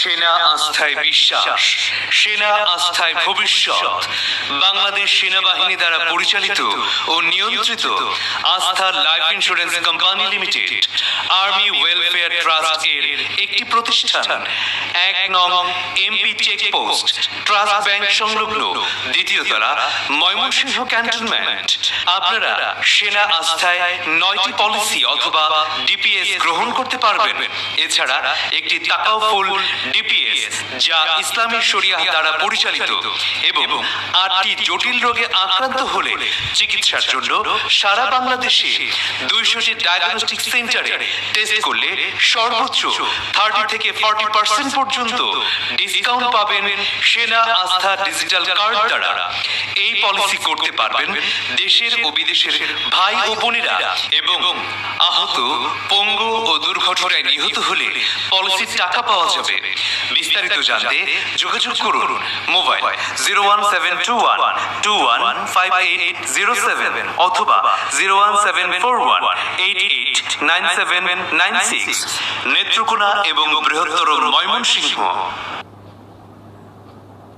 সেনা আস্থায় বিশ্বাস, সেনা আস্থায় ভবিষ্যৎ। বাংলাদেশ সেনাবাহিনী দ্বারা পরিচালিত ও নিয়ন্ত্রিত Astha life insurance company limited, army welfare trust এর একটি প্রতিষ্ঠান। এক নং এমপি চেকপোস্ট, ট্রাস্ট ব্যাংক সংলগ্ন। দ্বিতীয় তলা, ময়মনসিংহ ক্যান্টনমেন্ট। আপনারা সেনা আস্থায় নয়টি পলিসি অথবা ডিপিএস গ্রহণ করতে পারবেন। এছাড়া একটি টাকাও ফুল NDPA যা ইসলামী শরিয়া দ্বারা পরিচালিত এবং আটটি জটিল রোগে আক্রান্ত হলে চিকিৎসার জন্য সারা বাংলাদেশে দুইশোটি ডায়াগনস্টিক সেন্টারে টেস্ট করলে সর্বোচ্চ থার্টি থেকে ফর্টি পার্সেন্ট পর্যন্ত ডিসকাউন্ট পাবেন সেনা আস্থা ডিজিটাল কার্ড দ্বারা। এই পলিসি করতে পারবেন দেশের ও বিদেশের ভাই ও বোনেরা এবং আহত, পঙ্গু ও দুর্ঘটনায় নিহত হলে পলিসির টাকা পাওয়া যাবে। বিস্তারিত জানতে যোগাযোগ করুন mobile zero one seven two one two one five eight zero seven অথবা zero one seven four one eight eight nine seven nine six Netrokona এবং বৃহত্তর ময়মনসিংহ।